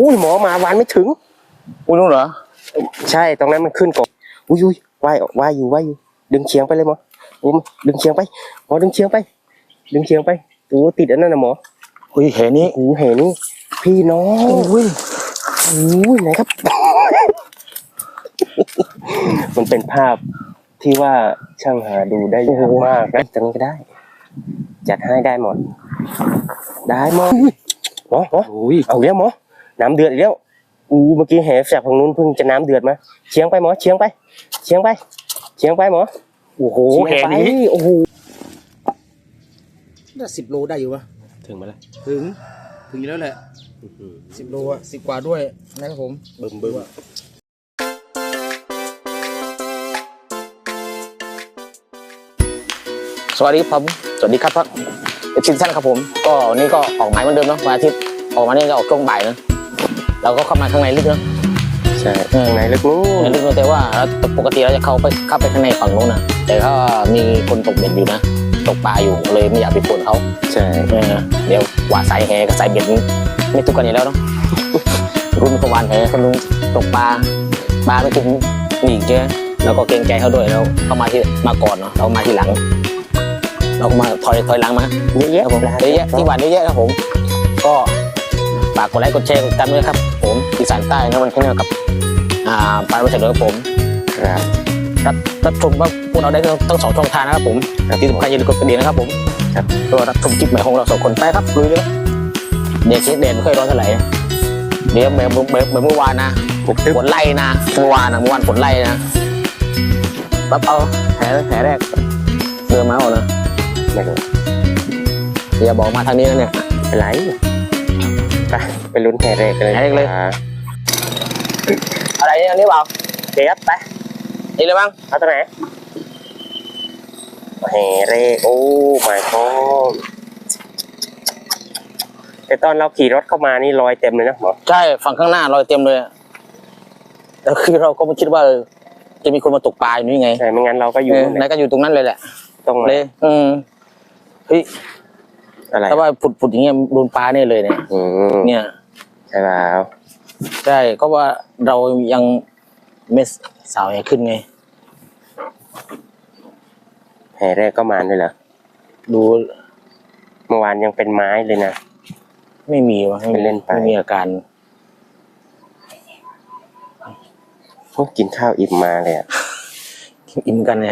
อุ้ยหมอมาวานไม่ถึง อุ้ยนู่นเหรอ ใช่ตรงนั้นมันขึ้นก่อนอุ้ยอุ้ยว่ายว่ายอยู่ว่ายอยู่ ดึงเฉียงไปเลยหมออุ้มดึงเฉียงไปหมอดึงเฉียงไป ดึงเฉียงไปดูติดอันนั้นนะหมออุ้ยเห็นนี้โอ้โหเห็นนี่พี่น้องอุ้ยอุ้ยไหนครับ มันเป็นภาพที่ว่าช่างหาดูได้ยากมากนะตรงนี้ก็ได้ จัดให้ได้หมด ได้หมดหมอหมออุ้ยเอาอีกแล้วหมอ น้ำเดือดอีกแล้วอู้เมื่อกี้แหจากฝั่งนู้นเพิ่งจะน้ำเดือดมาเชียงไปหมอเชียงไป เชียงไป เชียงไปหมอโอ้โหเชียงเห็นไปนี้โอ้โหน่าสิบโลได้อยู่ปะถึงมาแล้วถึง ถึงอยู่แล้วแหละสิบโลอะสิบกว่าด้วยนะครับผมบึ้มบึ้มสวัสดีครับผมสวัสดีครับครับเอฟซีท่านครับผม ก็วันนี้ก็ออกหมายเหมือนเดิมเนาะวันอาทิตย์ออกมาเนี่ยก็ออกช่วงบ่ายเนอะ เราก็เข้ามาข้างในลึกเนาะ ใช่ข้างในลึกนู้ในนลึกเนอะแต่ว่าปกติเราจะเข้าไปเข้าไปข้างในฝั่งนู้นนะแต่ก็มีคนตกเบ็ดอยู่นะ ตกปลาอยู่เลยไม่อยากไปปวนเขาใช่เออเดี๋ยวหวาดสายแหกับสายเบ็ดไม่ทุกกันอยู่แล้วเนาะ รุ่นกวานแหคนลุงตกปลาปลาไม่ถึงหนีเจแล้วก็เกรงใจเขาด้วยแล้วเขามาที่มาก่อนเนาะเรามาทีหลัง เราก็มาถอยถอยหลังมา เยอะแยะครับผมปลาเยอะแยะที่หวานเยอะแยะครับผม ก็ ฝากกดไลค์กดแชร์กดติดตามด้วยครับ ผมอีสานใต้นะวันที่นี่กับอ่าปานวัชรครับผมครับรับรับชมว่าพวกเราได้ทั้งสองช่องทางนะครับผมครับที่สำคัญอย่าลืมกดกระดิ่งนะครับผมครับตัวรับชมคลิปใหม่ของเราสองคนไปครับลุยเลยเด็กเช็ดเด่นไม่ค่อยร้อนเท่าไหร่เดี๋ยวเหมือนเหมือนเหมือนเมื่อวานนะบุกทึบฝนไล่นะเมื่อวานนะเมื่อวานฝนไล่นะปั๊บเอาแผลแผลแรกเรือมาหมดนะไม่รู้อย่าบอกมาทางนี้นะเนี่ยเป็นไร ไปไปลุ้นแห่แรกกันเลยแห่แรกเลยอ่าอะไรเนี่ยอันนี้เปล่าโอเคครับไปนี่เลยบ้างเอาตัวไหนแห่แรกโอ้ my god แต่ตอนเราขี่รถเข้ามานี่รอยเต็มเลยนะหมอใช่ฝั่งข้างหน้ารอยเต็มเลยอะแต่คือเราก็ไม่คิดว่าเออจะมีคนมาตกปลาอยู่นี่ไงใช่ไม่งั้นเราก็อยู่เออนู่นไหนแหละก็อยู่ตรงนั้นเลยแหละตรงไหนเลย อืมเฮ้ย อะไรถ้าว่าผุดผุดอย่างเงี้ยโดนปลาเนี่ยเลยเนี่ยอืมเนี่ยใช่เปล่าใช่ก็ว่าเรายังไม่สาวใหญ่ขึ้นไงแห่แรกก็มาด้วยเหรอดูเมื่อวานยังเป็นไม้เลยนะ ไม่มีวะไม่มีเล่นไปไม่มีอาการโอ้กินข้าวอิ่มมาเลยอะอิ่มกันไง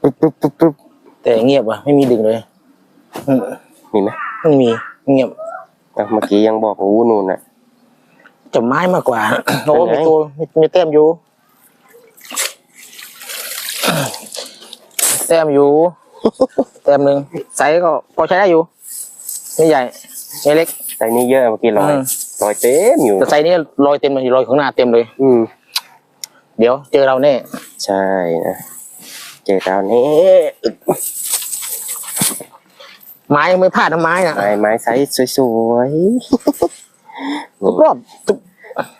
ปุ๊บปุ๊บปุ๊บปุ๊บ แต่เงียบว่ะ ไม่มีดึงเลยอืมมีไหมไม่มีเงียบอะเมื่อกี้ยังบอกอู้นู่นน่ะ จะไม้มากกว่า โอ้เป็นไงมีตัวมีมีแต้มอยู่ แต้มอยู่ แต้มหนึ่งไซส์ก็พอใช้ได้อยู่ไม่ใหญ่ไม่เล็กแต่นี่เยอะเมื่อกี้รอยอืมรอยเต็มอยู่แต่ไซส์นี้รอยเต็มเลยรอยข้างหน้าเต็มเลย อืม เดี๋ยวเจอเราแน่ ใช่นะ เจอดาวนี้ไม้ยังไม่พลาดนะไม้นะไม้ไม้ไซส์สวยๆทุกรอบทุก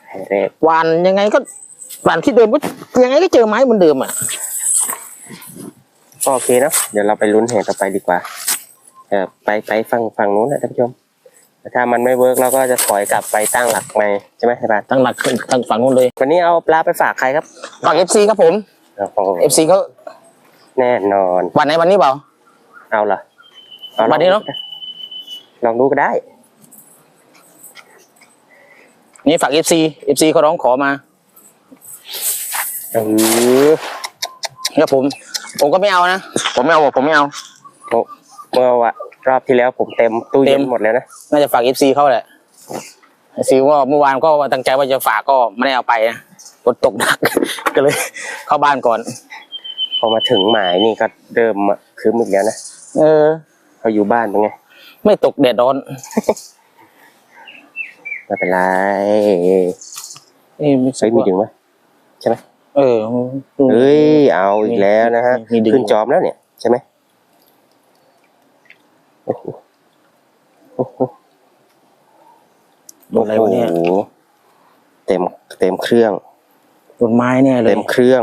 แห่แรกวันยังไงก็วันที่เดิมก็ยังไงก็เจอไม้เหมือนเดิมอะก็โอเคเนอะเดี๋ยวเราไปลุ้นแห่ต่อไปดีกว่าเออไปไปฝั่งฝั่งนู้นนะท่านผู้ชมแต่ถ้ามันไม่เวิร์กเราก็จะถอยกลับไปตั้งหลักใหม่ใช่ไหมครับตั้งหลักขึ้นตั้งฝั่งนู้นเลยวันนี้เอาปลาไปฝากใครครับฝากเอฟซีครับผมโอ้โหเอฟซีเขา แน่นอน วันไหนวันนี้เปล่า เอาเหรออาลองวันนี้เนอะลองดูก็ได้ นี่ฝากเอฟซีเอฟซีเขาร้องขอมาเออเนี่ยผม ผมก็ไม่เอานะ ผมไม่เอาผมไม่เอาโอ้เมื่อวะรอบที่แล้วผมเต็มตู้เต็เย็นมหมดเลยนะ น่าจะฝากเอฟซีเขาแหละเอฟซีว่าเมื่อวานก็ตั้งใจว่าจะฝากก็ไม่ได้เอาไปนะฝนตกหนักก็เลยเข้าบ้านก่อน พอมาถึงหมายนี่ก็เดิมอะคือมึกแล้วนะเออเขาอยู่บ้านเป็นไง ไม่ตกแดดร้อนไม่เป็นไรเอ้ยเฮ้ยมีดึงไหมใช่ไหมเออเฮ้ยเอาอีกแล้วนะฮะมีดึงขึ้นจอมแล้วเนี่ยใช่ไหมโอ้โหโอ้โหโดนอะไรวะเนี่ยโอ้โหเต็มเต็มเครื่องโดนไม้เนี่ยเลเต็ยมเครื่อง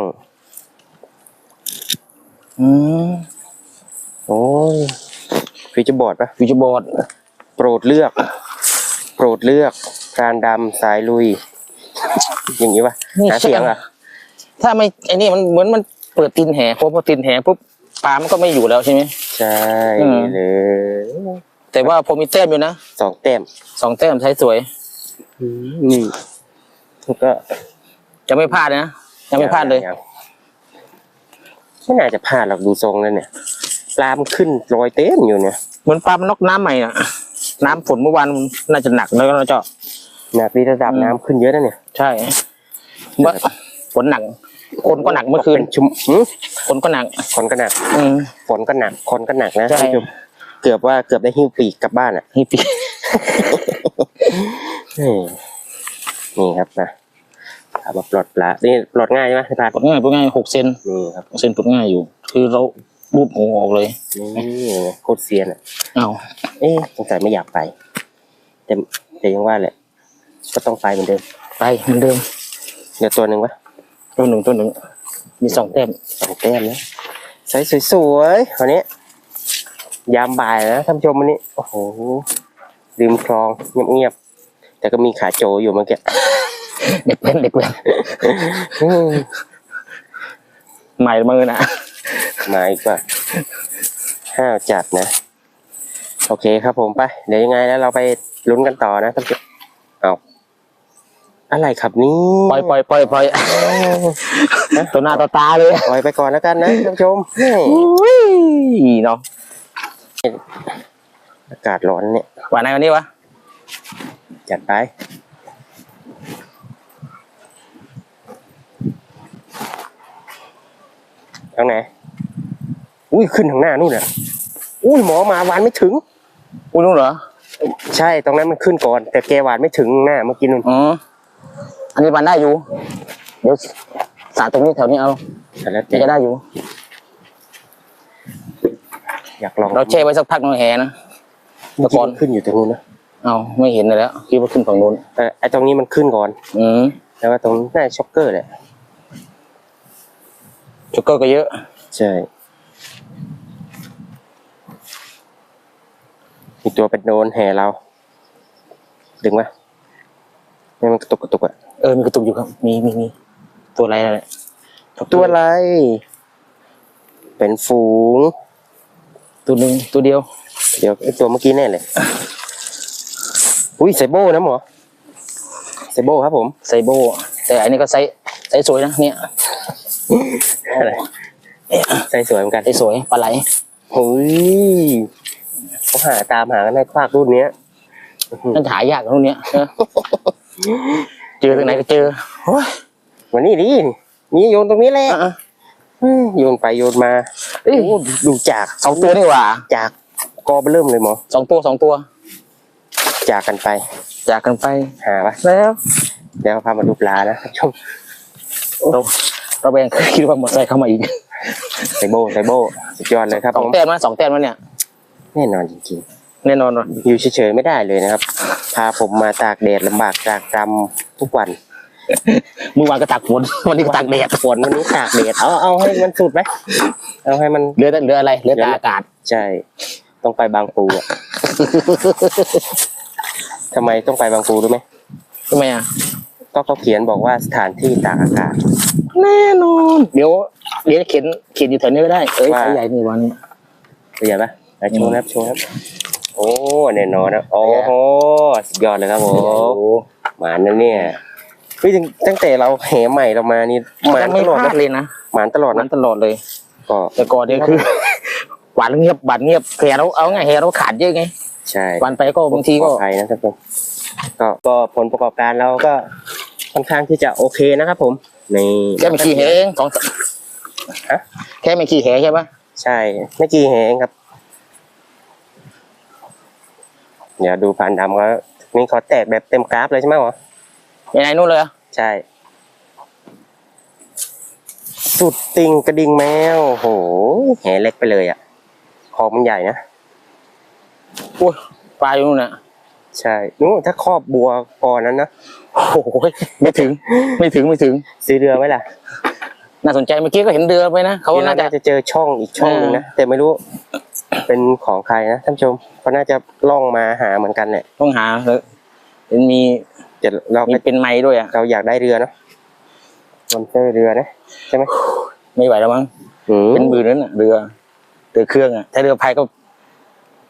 อืมโอ้ยฟิวเจอร์บอร์ดปะฟิวเจอร์บอร์ดโปรดเลือก โปรดเลือกพรานดำสายลุย อย่างนี้วะนี่หาเสียงเหรอะ ถ้าไม่ไอ้นี่มันเหมือนมันเปิดตีนแหพอพอตีนแหปุ๊บปลามันก็ไม่อยู่แล้วใช่ไหมใช่อืมเลยแต่ว่าพอมีแต้มอยู่นะสองแต้มสองแต้มใช้สวยนี่ก็จะไม่พลาดนะยังไม่พลาดเลยง ไม่น่าจะพลาดหรอกดูทรงแล้วเนี่ยปลามันขึ้นรอยเต็มอยู่เนี่ยเหมือนปลามันนอกน้ำใหม่อะ น้ำฝนเมื่อวานมันน่าจะหนักแล้วก็น่าจะหนักดีระดับอืม น้ำขึ้นเยอะนะเนี่ยใช่เมื่อฝนหนัก คนก็หนักเมื่อคืนป็ชุมหืมคนก็หนักคนก็หนักอืม ฝนก็หนักคนก็หนักนะใช่ ท่านผู้ชมเกือบว่าเกือบได้หิ้วปีกกลับบ้านอะ นี่ปี นี่นี่ครับนะ เอามาปลดปลานี่ปลดง่ายใช่ไหมพี่พานปลดง่ายปลดง่ายหกเซนนี่ครับหกเซนปลดง่ายอยู่ คือเรารูดหูออกเลยนี่โคตรเซียนอะเอาเอ๊ะสงสัยไม่อยากไป แต่แต่ยังว่าแหละก็ต้องไปเหมือนเดิม ไปเหมือนเดิมเดี๋ยวตัวหนึ่งวะตัวหนึ่งตัวหนึ่งมีสองแต้มสองแต้มนะใส่สวยๆวันนี้ ยามบ่ายนะท่านผู้ชมวันนี้ โอ้โหริมคลองเงียบๆแต่ก็มีขาโจอยู่เมื่อกี้ เด็กเล่นเด็กเล่นอืมใหม่มือนะมาอีกว่าห้าวจัดนะ โอเคครับผมไป เดี๋ยวยังไงแล้วเราไปลุ้นกันต่อนะท่านผู้ชมเอาอะไรครับนี่ปล่อยปล่อยปล่อยปล่อยตัวหน้าตัวตาเลยปล่อยไปก่อนแล้วกันนะท่านผู้ชมนี่อุ้ยเนาะอากาศร้อนเนี่ยหวานไหนวันนี้วะจัดไป ทางไหน อุ้ยขึ้นทางหน้านู่นน่ะ อุ้ยหมอมาหวานไม่ถึง อุ้ยรู้เหรอ ใช่ตรงนั้นมันขึ้นก่อน แต่แกหวานไม่ถึงหน้าเมื่อกี้นู่นอ๋อ อันนี้บานได้อยู่ เดี๋ยวสาดตรงนี้แถวนี้เอาแต่แล้วจะได้อยู่ อยากลองเราแช่ไว้สักพักหนึงแหนะเมื่อกี้มันขึ้นอยู่ตรงนู้นนะ เอาไม่เห็นเลยแล้วคิดว่าขึ้นฝั่งนู้นเออไอตรงนี้มันขึ้นก่อน อืมแล้วก็ตรงหน้าช็อกเกอร์แหละ ช็อกเกอร์ก็เยอะ ใช่มีตัวเป็นโดนแห่เรา ดึงไหมนี่มันกระตุกกระตุกอะเออมีกระตุกอยู่ครับ มีมีมีตัวอะไรอะไรตัวอะไร เป็นฝูง ตัวหนึ่งตัวเดียว เดี๋ยวไอตัวเมื่อกี้แน่เลย อุ้ยไซโบนะหมอไซโบครับผมไซโบแต่อันนี้ก็ไซส์ไซส์สวยนะเนี่ย อะไรไซสวยเหมือนกันไซส์สวยปลาไหลเฮ้ยเขาหาตามหากันในภาครุ่นเนี้ยนั่นหายากตรงเนี้ยเออเจอตรงไหนก็เจอโอ้ยวันนี้ดินี่โยนตรงนี้แหละอะเฮ้ยโยนไปโยนมาๆเอ้ยโอ้ดูจากสองตัวนี่หว่า จากกอไปเริ่มเลยหมอสองตัวสองตัว จากกันไป จากกันไปหาปะแล้วเดี๋ยวพามาดูปลานะท่านผู้ชมเราเราแบ่งคิดว่าหมดใจเข้ามาอีกไซโบไซโบสุดยอดเลยครับสอผงมแต้มนะสองแต้มแล้วเนี่ย แน่นอนจริงแน่นอนว่ะๆอยู่เฉยๆไม่ได้เลยนะครับ พาผมมาตากแดดลำบากตากตำทุกวันเมื่อวานก็ตากฝน วันนี้ก็ตากแดดฝนวันนี้ตากแดดเอาเอาให้มันสุดไหมเอาให้มัน เหลือแต่เหลืออะไรเหลือแต่อากาศ ใช่ ต้องไปบางปูอะทำไมต้องไปบางปูรู้ไหมทำไมอะ ก็เขาเขียนบอกว่าสถานที่ตากอากาศ แน่นอน เดี๋ยวเดี๋ยวเขียนเขียนอยู่แถวนี้ก็ได้ เอ้ยว่าไซส์ใหญ่นี่วันนี้เข้าใจปะไปโชว์นะครับโชว์ครับ โอ้แน่นอนนะโอ้โหสุดยอดเลยครับผมโอ้หมานนะเนี่ยเฮ้ยตั้งตั้งแต่เราแหใหม่เรามานี่หมานไม่ตลอดพลานะดเลยนะหมานตลอดมันะนตลอดเลย ก็แต่ก่อนเนี่ยคือ หวานเงียบหวานเงียบแหเราเอาไงแหเราขาดเยอะไงใช่หวานไปก็บางทีก็ขออภัยนะท่านผู้ชมก็ก็ผลประกอบการเราก็ ค่อนข้างที่จะโอเคนะครับผมในแค่ไม่กี่แหเองสองฮะแค่ไม่กี่แหใช่ปะใช่ไม่กี่แหเองครับ เดี๋ยวดูผ่านดำก็นี่เขาแตกแบบเต็มกราฟเลยใช่ไหมหรอยังไงนู่นเลยเหรอใช่ สุดติงกระดิ่งแมวโหแหเล็กไปเลยอะคอมันใหญ่นะอุ้ยปลาอยู่นู่นน่ะใช่นู้นถ้าครอบบัวก่อนนั้นนะ โอ้โหไม่ถึงไม่ถึงไม่ถึงซื้อเรือไว้ล่ะ น่าสนใจเมื่อกี้ก็เห็นเรือไปนะเขาเดี๋ยวน่าเราจะน่าจะเจอช่องอีกช่องหนึงนะแต่ไม่รู้ เป็นของใครนะท่านผู้ชมเขาน่าจะล่องมาหาเหมือนกันแหละต้องหาเลยเป็นมีจะเรามีก็เป็นไม้ด้วยอะเราอยากได้เรือเนาะมันเจอเรือนะใช่ไหมไม่ไหวแล้วมั้งอืมเป็นหมื่นนั่นน่ะเรือเรือเครื่องอะถ้าเรือพายก็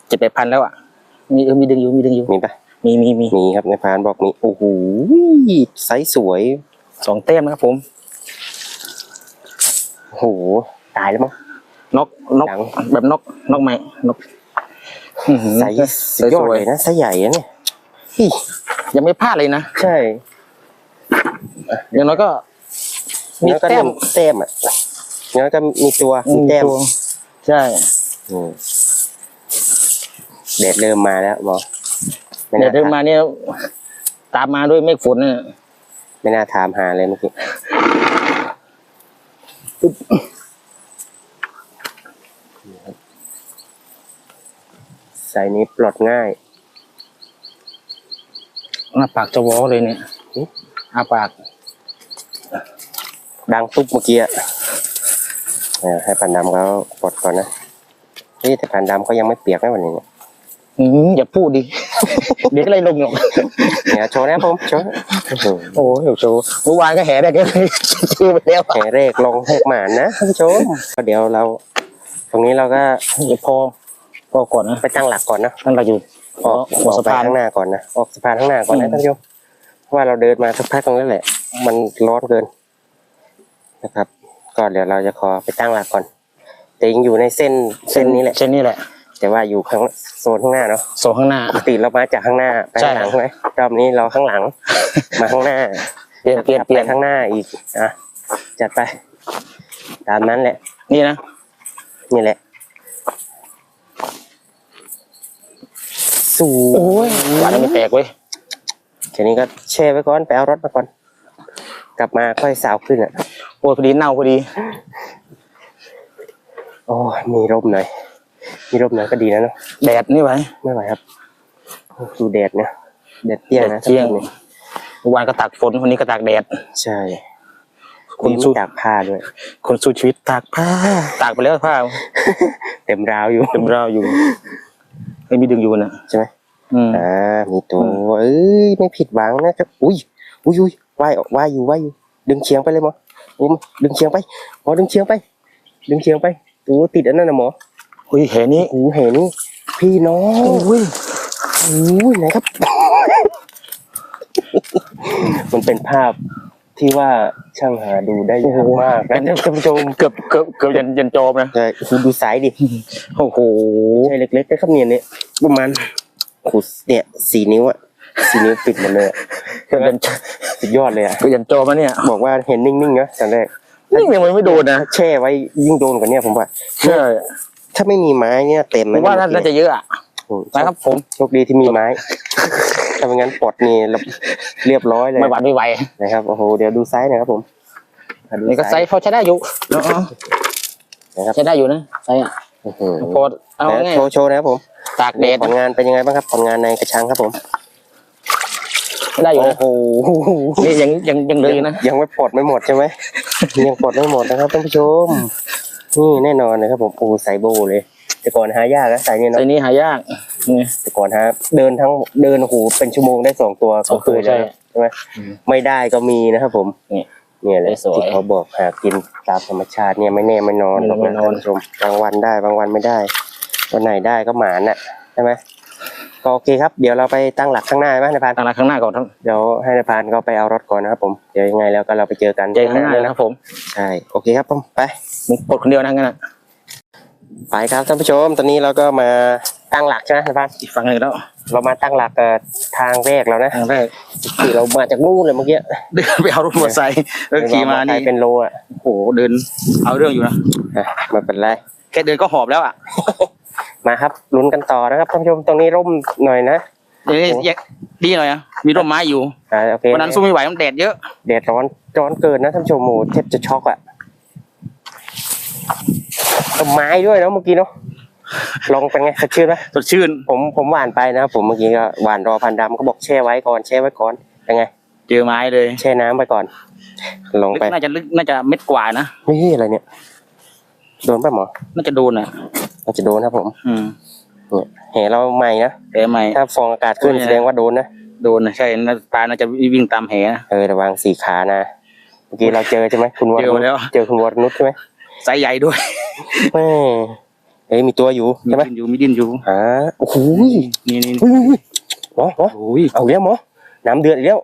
เจ็ดแปดพันแล้วอะมีเออมีดึงอยู่มีดึงอยู่มีปะ มีมีมีมีครับในพานบอกมีโอ้โหไซส์สวยสองเต้มนะครับผมโอ้โหตายแล้วมั้งนกนกหนังแบบนกนกไม้นกอื้อหือไซส์สุดยอดเลยนะไซส์ใหญ่อะเนี่ยฮิยังไม่พลาดเลยนะใช่อย่างน้อยก็ มีแล้วก็แต้มแต้มอะแล้วก็มีตัวมีแต้มตัวใช่อืมแดดเริ่มมาแล้วหมอ ไม่เดี๋ยน่าวเดินมาเนี่ยตามมาด้วยเมฆฝนเนี่ยไม่น่าถามหาเลยเมื่อกี้ใส่นี้ปลดง่าย หน้าปากจะวอเลยเนี่ยอุ๊ย อาปากดังตุ๊บเมื่อกี้อะเออให้พันดำเขาปลดก่อนนะนี่แต่พันดำเขายังไม่เปียกนะวันนี้เนี่ยอืมอย่าพูดดิ เดี๋ยวก็เลยลงหรอกเนี่ยโชว์นะผมโชว์อื้อหือโอ้ยเดี๋ยวโชว์เมื่อวานก็แห่ได้ก็เลยชื่อไปแล้วแห่เรกลงแหกหมานนะท่านผู้ชมก็เดี๋ยวเรา ตรงนี้เราก็เดี๋ยวพอพอก่อนนะไปตั้งหลักก่อนนะนั่นเราอยู่ออกหัวสะพานออกไปข้างหน้าก่อนนะออกสะพานข้างหน้าก่อนอืนะมท่านผู้ชมเพราะว่าเราเดินมาสักพักตรงนั้นแหละ มันร้อนเกินนะครับ ก็เดี๋ยวเราจะขอไปตั้งหลักก่อนแต่ยังอยู่ในเส้นเส้นนี้แหละเส้นนี้แหละ แต่ว่าอยู่ข้างโซนข้างหน้าเนาะโซนข้างหน้า ปกติเรามาจากข้างหน้าไปข้างหลังใช่ใช่ไหมรอบนี้เราข้างหลัง มาข้างหน้าเปลี่ยนเปลี่ยนกลับเปลี่ยนไปข้างหน้าอีกอะจัดไป ตามนั้นแหละ นี่นะนี่แหละสูงโอ้ยหวานไม่แตกเว้ยทีนี้ก็แช่ไว้ก่อนไปเอารถมาก่อน กลับมาค่อยสาวขึ้นอะโอ้ยพอดีเน่าพอดี โอ้ยมีร่มหน่อย มีร่มหน่อยก็ดีนะเนาะแดดนี่ไว้ไม่ไหวครับโอ้ดูแดดเนี่ยแดดเปรี้ยงนะแดดเปรี้ยงท่านผู้ชมเมื่อวานก็ตากฝนวันนี้ก็ตากแดด ใช่คุคุณณสู้สู้ตากผ้าด้วย คนสู้ชีวิตตากผ้า ตากไปแล้วผ้า เต็มราวอยู่ เต็มราวอยู่ไม่มีดึงอยู่นะใช่ไหมอืมอ่า มีตัว เอ้ย ไม่ผิดหวังนะครับอุ้ย อุ้ยอุ้ยว่ายออกว่ายอยู่ว่ายอยู่ ดึงเชียงไปเลยหมออุ้มดึงเชียงไป หมอดึงเชียงไป ดึงเชียงไป ตัวติดอันนั้นนะหมอ อุ้ยแหนี้โอ้โหเห็น พี่น้องอุ้ยอุ้ยไหนครับ มันเป็นภาพที่ว่าช่างหาดูได้ยากมากนะท่านผู้ชมเกือบเกือบเกือบยันยันจอมนะใช่คุณดูสายดิโอ้โหใช่เล็กๆนะครับเนี่ยเนี่ยประมาณโอ้โหเนี่ยสี่นิ้วอะสี่นิ้วปิดหมดเลยอะเกือบยันสุดยอดเลยอะเกือบยันจอมาเนี่ย บอกว่าเห็นนิ่งๆนะตอนแรกนี่ยังไม่โดนนะแช่ไว้ยิ่งโดนกว่านี้ผมว่าใช่ ถ้าไม่มีไม้เนี่ยเต็มผมว่าน่าจะเยอะอะอืมนะครับผมโชคดีที่มีไม้ถ้าไม่งั้นปลดนี่เรียบร้อยเลยไม่หวานไม่ไหวนะครับโอ้โหเดี๋ยวดูไซส์หนะครับผมอะดูนี่ก็ไซส์พอใช้ได้อยู่เนอะนะครับใช้ได้อยู่นะไซส์อะอื้อหือพอเอาแล้วง่ายโชว์โชว์นะครับผมตากแดดผลงานเป็นยังไงบ้างครับผลงานในกระชังครับผมใช้ได้อยู่นะโอ้โหนี่ยังยังยังเลยอยู่นะยังไม่ปลดไม่หมดใช่ไหมยังปลดไม่หมดนะครับท่านผู้ชม นี่แน่นอนนะครับผมโอ้ใส่โบเลย แต่ก่อนหายากนะใส่เนี่ยไซเนาะส์นี้หายากนี่ แต่ก่อนฮะเดินทั้งเดินโอ้โหเป็นชั่วโมงได้สองตัวสองก็เคยตัวใช่แล้วใช่ไหมอืมไม่ได้ก็มีนะครับผมนี่เนี่ยแหละสวยที่เขาบอกหากินตามธรรมชาติเนี่ยไม่แน่ไม่นอนไม่หรแน่อกไม่นะนอนท่านผู้ชมบางวันได้บางวันไม่ได้ วันไหนได้ก็หมานน่ะใช่ไหม ก็โอเคครับเดี๋ยวเราไปตั้งหลักข้างหน้าไหมนายพานตั้งหลักข้างหน้าก่อนทั้งเดี๋ยวให้นายพานก็ไปเอารถก่อนนะครับผมเดี๋ยวยังไงแล้วก็เราไปเจอกันใจข้างหน้าเลยนะครับผมใช่โอเคครับผมไปมึงปลดคนเดียวนะงั้นอะไปครับท่านผู้ชมตอนนี้เราก็มาตั้งหลักใช่ไหมนายพานอีกฝั่งหนึ่งแล้ว เรามาตั้งหลักเอ่อทางแรกแล้วนะทางแรกที่เรามาจากนู่นเลยเมื่อกี้เดินไปเอารถมอเตอร์ไซค์แล้วขี่มานี่เป็นโลอะโอ้โหเดินเอาเรื่องอยู่นะอะไมาเป็นไรแค่เดินก็หอบแล้วอะ มาครับลุ้นกันต่อนะครับท่านผู้ชมตรงนี้ร่มหน่อยนะเดี๋ยวนี้แยกดีหน่อยอะมีร่มไม้อยู่อ่าโอเควันนั้นสู้ไม่ไหวมันแดดเยอะแดดร้อนร้อนเกินนะท่านผู้ชมโหแทบจะช็อกอะต้นไม้ด้วยเนาะเมื่อกี้เนาะลองเป็นไงสดชื่นไหมสดชื่น ผมผมหวานไปนะครับผมเมื่อกี้ก็หวานรอพันดำเขาบอกแช่ไว้ก่อนแช่ไว้ก่อนเป็นไงเจอไม้เลยแช่น้ำไปก่อน ลงลึกไปน่าจะลึกน่าจะเม็ดกว่านะนี่อะไรเนี่ย โดนป่ะหมอน่าจะโดนอะอาจจะโดนครับผมอืมเนี่ยแห่เราใหม่นะแต่ใหม่ ถ้าฟองอากาศขึ้นโอ้ย แสดงว่าโดนนะโโดนนะใช่น่าปลาน่าจะวิ่งตามแหนะ เออระวังสี่ขานะเมื่อกี้เราเจอใช่ไหมคุณวรเจอนุชแล้วเจอคุณวรนุชใช่ไหมไซส์ใหญ่ด้วยแม่เอ้ยมีตัวอยู่มีใช่ไหมดินอยู่มีดินอยู่อ่าโอ้โหนี่นี่เฮ้ยเฮ้ยหมอหมอ โอ้ยเอาอีกแล้วหมอ น้ำเดือดอีกแล้ว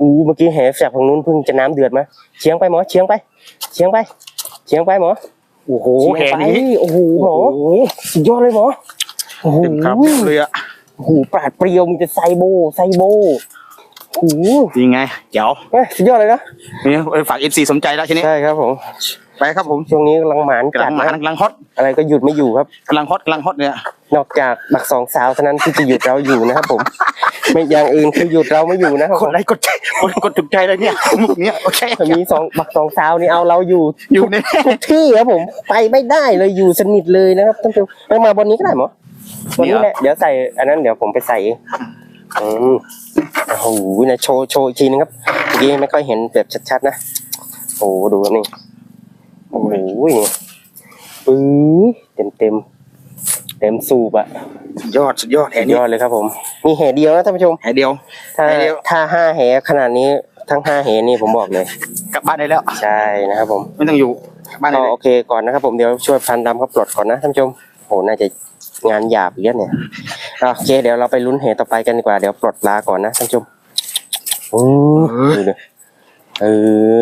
อู้เมื่อกี้แหจากฝั่งนู้นเพิ่งจะน้ำเดือดมา เชียงไปหมอ เชียงไป เชียงไป เชียงไปหมอ โอ้โหเชียงแหไปนี้ โอ้โหหมอสุดยอดเลยหมอโอ้โหเต็มครับเลยอะโอ้โหปราดเปรียวมีแต่ไซโบไซโบโอ้โหยังไงเดี๋ยวเอ้ยสุดยอดเลยนะนี่ฝากเอฟซีสนใจแล้วทีนี้ใช่ครับผม ไปครับผมช่วงนี้กำลังหมานกำลัจังดมานะกำลังฮอตอะไรก็หยุดไม่อยู่ครับ กำลังฮอตกำลังฮอตเนี่ยนอกจากบักสองสาวเท่านั้นที่จะหยุดเราอยู่นะครับผม ไม่อย่างอื่นคือหยุดเราไม่อยู่นะครับกผดมไลค์กดใจกดกดถูกใจเลยเนี่ยมุกเนี้ยโอเคถ้ามีสองบักสองสาวนี่เอาเราอยู่อยู่ในทุกที่ครับผมไปไม่ได้เลยอยู่สนิทเลยนะครับท่านผู้ชมเอามาบนนี้ก็ได้หมอบนนี้แหละเดี๋ยวใส่อันนั้นเดี๋ยวผมไปใส่เองอืมโอ้โหนะโชว์โชว์อีกทีนึงครับเมื่อกี้ไม่ค่อยเห็นแบบชัดๆนะโอ้โหดูครับนี่ โอ้โหนี่ปื้อเต็มเต็มเต็มสูบอะสุดยอดสุดยอดแหสุดนี้ยอดเลยครับผม มีแห่เดียวนะท่านผู้ชมแหเดียวถ้าแห่เดียวถ้าห้าแห่ขนาดนี้ทั้งห้าแห่นี่ผมบอกเลย กลับบ้านได้แล้ว ใช่นะครับผม ไม่ต้องอยู่กลับบ้านได้ก็เลยโอเคก่อนนะครับผมเดี๋ยวช่วยพันดำเขาปลดก่อนนะท่านผู้ชมโหน่าจะงานหยาบอีกแล้วเนี่ยอะโอเคเดี๋ยวเราไปลุ้นเหตุต่อไปกันดีกว่าเดี๋ยวปลดปลาก่อนนะท่านผู้ชมโอ้ดูดิ เอ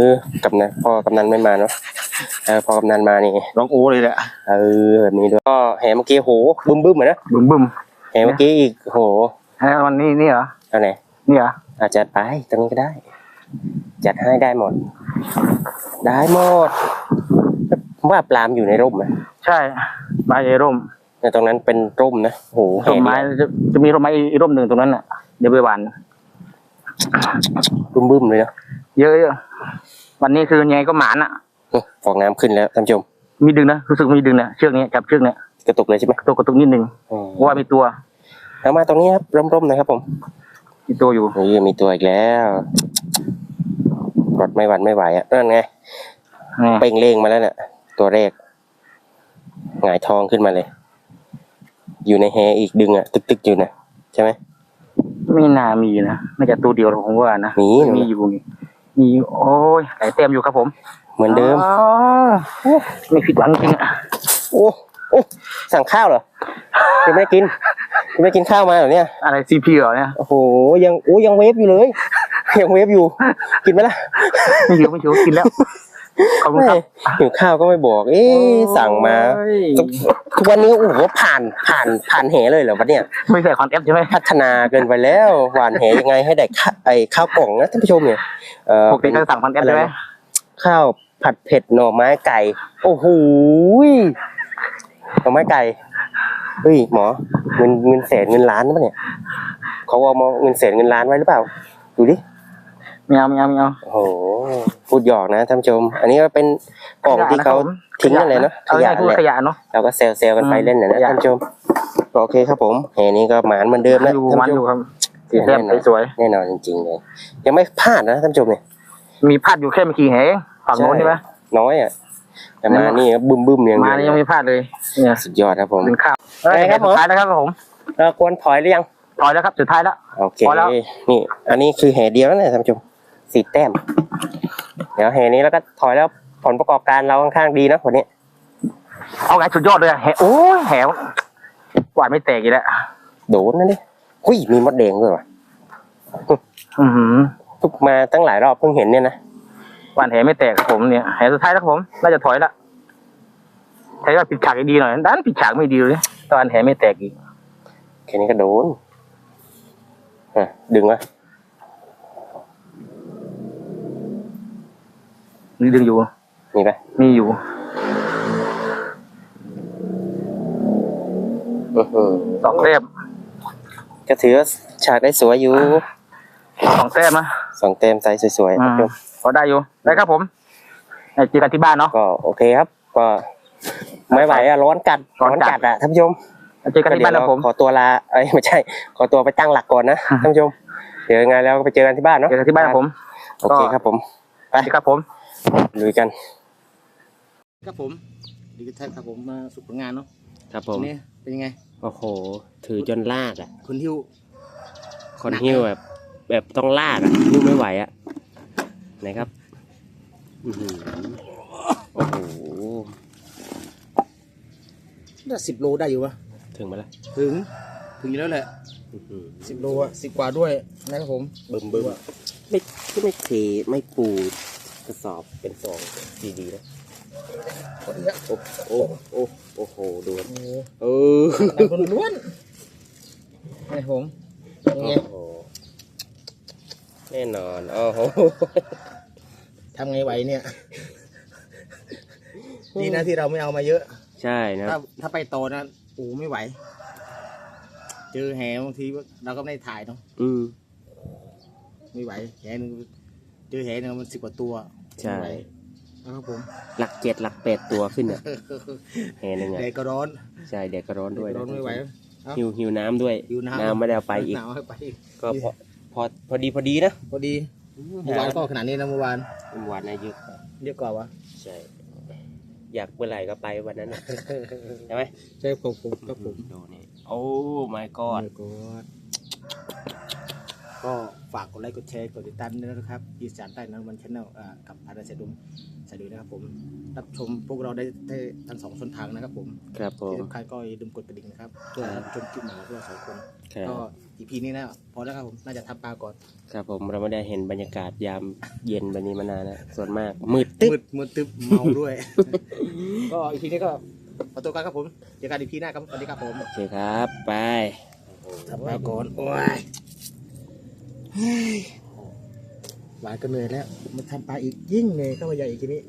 อกำนันพ่อกำนันไม่มาเนาะเออพอกำนันมานี่ร้องโอ้เลยแหละเออแบบนี้ด้วยก็แหเมื่อกี้โหบึ้มบึ้มเหมือนนะบึ้มบึ้มแหเมื่อกี้อีกโหแล้ววันนี้นี่เหรอเอาไหนนี่เหรออาจจะไปตรงนี้ก็ได้ จัดให้ได้หมด ได้หมดว่าปลามอยู่ในร่มไหมใช่ปลาใหญ่ร่มแต่ตรงนั้นเป็นร่มนะโหร่มไม้เห็นจะจะมีร่มไม้อีกร่มหนึ่งตรงนั้นน่ะเดี๋ยวไปหวานบึ้มบึ้มๆเลย เนาะเยอะๆวันนี้คือยังไงก็หมานอะอื้อฟองน้ำขึ้นแล้วท่านผู้ชมมีดึงนะรู้สึกมีดึงนะเชือกนี้จับเชือกเนี้ยกระตุกเลยใช่ไหมตัวกระตุกนิดนึงอืมเพราะว่ามีตัวเอามาตรงนี้ครับร่มๆนะครับผมมีตัวอยู่นี่มีตัวอีกแล้วรถไม่หวั่นไม่ไหวอะนั่นไงนี่เป่งเล่งมาแล้วเนี่ยตัวแรกหงายท้องขึ้นมาเลย อยู่ในแฮอีกดึงอะตึกๆอยู่นะใช่ไหมไม่น่ามีนะน่าจะตัวเดียวผมว่านะมีมีอยู่มี มีโอ้ยหลายเต็มอยู่ครับผม เหมือนเดิมอ๋อไม่ผิดหวังจริงอะโอ้โอ้สั่งข้าวเหรอยังไม่ได้กินยังไม่ได้กินข้าวมาเหรอเนี่ยอะไรซีพีเหรอเนี่ยโอ้โหยังโอ้ยังเวฟอยู่เลย ยังเวฟอยู่ กินไหมล่ะไม่หิวไม่หิวกินแล้ว ขอบคุณครับหิวข้าวก็ไม่บอก เอ๊ะสั่งมาโอ้ยทุกทุกวันนี้โอ้โหผ่านผ่านผ่านเหเลยเหรอวะเนี่ยไม่ใส่คอนแอปใช่ไหมพัฒนาเกินไปแล้วหวานเหยังไงให้ได้ข้าไอข้าวกล่องนะท่านผู้ชมเนี่ยเอ่อปกติก็สั่งคอนแอปใช่ไหมข้าวผัดเผ็ดหน่อไม้ไก่ โอ้โหยหน่อไม้ไก่เฮ้ยหมอเงินเงินแสนเงินล้านปะเนี่ยเขาเอามาเงินแสนเงินล้านไว้หรือเปล่าดูดิ ไม่เอาไม่เอาไม่เอา โอ้โหพูดหยอกนะท่านผู้ชม อันนี้ก็เป็นกล่องที่เขาทิ้งนั่นเลยเนาะขเอายะง่ายๆคือแหละขยะเนาะเราก็เซลเซลกันไปอืมเล่นนะนะขยะท่านผู้ชมโอเคครับผมแหนี้ก็หมานเหมือนเดิมนะอยู่ท่านมันผู้ชอยู่มครับสีแซ่บสวยแน่นอนจริงๆเลยยังไม่พลาดนะท่านผู้ชมเนี่ยๆมีพลาดอยู่แค่ไม่กี่แหงฝั่งโน้นใช่ไหมน้อยอะแต่มานี่บึ้มบึ้มๆอย่างมาเดีนี่ยวยังไม่พลาดเลยเนี่ยสุดยอดครับผมเป็นข้าวอะไรครับผมสุดท้ายแล้วครับผมเราควรถอยหรือยังถอยแล้วครับสุดท้ายแล้วโอเคพอแล้วนี่อันนี้คือแห่เดียวนะท่านผู้ชม สี่แต้ม เดี๋ยวแห่นี้แล้วก็ถอยแล้วผลประกอบการเราค่อนข้างดีนะวันนี้ เอาไงสุดยอดเลยอะแหโอ้ยแหวหวานไม่แตกอีกแล้วโดนนั่นดิหุยมีมดแดงด้วยว่ะอือหือทุกมาตั้งหลายรอบเพิ่งเห็นเนี่ยนะหวานแหไม่แตกครับผมเนี่ยแหสุดท้ายแล้วครับผมน่าจะถอยละใช้ว่าปิดฉากให้ดีหน่อยด้านปิดฉากไม่ดีเลยตอนแหไม่แตกอีกแค่นี้ก็โดนอะดึงวะ นี่ดึงอยู่มีปะมีอยู่อื้อหือสองแต้มก็ถือว่าฉากได้สวยอยู่สองแต้มนะสองเต็มไซส์สวยๆอืท่านมผู้ชมพอได้อยู่ได้ครับผมเจอกันที่บ้านเนาะก็โอเคครับ ก็ไม่ไหวอะร้อนกัดร้ร้ออนนจัดกัดอะท่านผู้ชมเจอกันที่บ้านนะผมขอตัวลาเอ้ยไม่ใช่ ขอตัวไปตั้งหลักก่อนนะอืมท่านผู้ชมเดี๋ยวยังไงแล้วก็ไปเจอกันที่บ้านเนาะเจอกันที่บ้านครับผมโอเคครับผมสวัสดีครับผม ลุยกัน ครับผมดีแท็กครับผมมาสุดผลงานเนาะครับผมนี่เป็นยังไงโอ้โห ถือจนลากอะคุณฮิวคนหนักหิ้วแบบแบบต้องลากอะยุ่งไม่ไหวอะไหนครับอื้อหือโอ้โหน่าสิบโลได้อยู่วะถึงไหมล่ะถึง ถึงอยู่แล้วแหละอื้อหือสิบโลอะสิบกว่าด้วยนะครับผม เบิ่มเบิ่มไม่ไม่เทไม่ปู กระสอบเป็นซองดีๆนะโอ้โอ้โอ้โอ้โหดูครับโอ้โหเออหนังคนล้วนนะครับผมยังไงโอ้โหแน่นอนโอ้โหทำไงไหวเนี่ย ดีนะที่เราไม่เอามาเยอะ ใช่นะถ้าถ้าไปโตนะโอ้ไม่ไหว เจอแหบางทีเราก็ไม่ได้ถ่ายเนาะอืมไม่ไหวแหหนึ่ง เจอแหหนึ่งมันสิบกว่าตัวใช่ไม่ไหวนะครับผมหลักเจ็ดหลักแปดตัวขึ้นอะแห่หนึ่งอะแดดก็ร้อนใช่แดดก็ร้อนด้วยแดดก็ร้อนไม่ไหวหิวหิวน้ำด้วยหิวน้ำ ไม่ได้เอาไปอีก หนาวให้ไปอีกก็พอพอพอดีพอดีนะพอดีเมื่อวานก็ขนาดนี้นะเมื่อวานเมื่อวานนายเยอะเยอะกว่าวะใช่ อยากเมื่อไหร่ก็ไปวันนั้นน่ะใช่ไหมใช่ผมผมครับผมดูนี่โอ้ my god ก็ ก็ฝากกดไลค์กดแชร์กดติดตามด้วยนะครับอีสานใต้นันวันชแนลกับอาราเซดุมสวัสดีนะครับผมรับชมพวกเราได้ได้ทั้งสองช่องทางนะครับผมครับผมที่สำคัญก็อย่าลืมกดกระดิ่งนะครับเพื่อรับชมคลิปใหม่ของพวกเราสองคนครับก็อีพีนี้นะพอแล้วครับผมน่าจะทำปลาก่อนครับผมเราไม่ได้เห็นบรรยากาศยามเย็นแบบนี้มานานนะส่วนมากมืดตึ๊บมืดมืดตึ๊บเมาด้วย ก็อีพีนี้ก็ขอตัวกันครับผมเจอกันอีพีหน้าครับสวัสดีครับผมโอเคครับไปทำปลาก่อนโอ้ยเฮ้ย หวานก็เหนื่อยแล้วมาทำปลาอีกยิ่งเหนื่อยเข้าไปใหญ่อีกทีนี้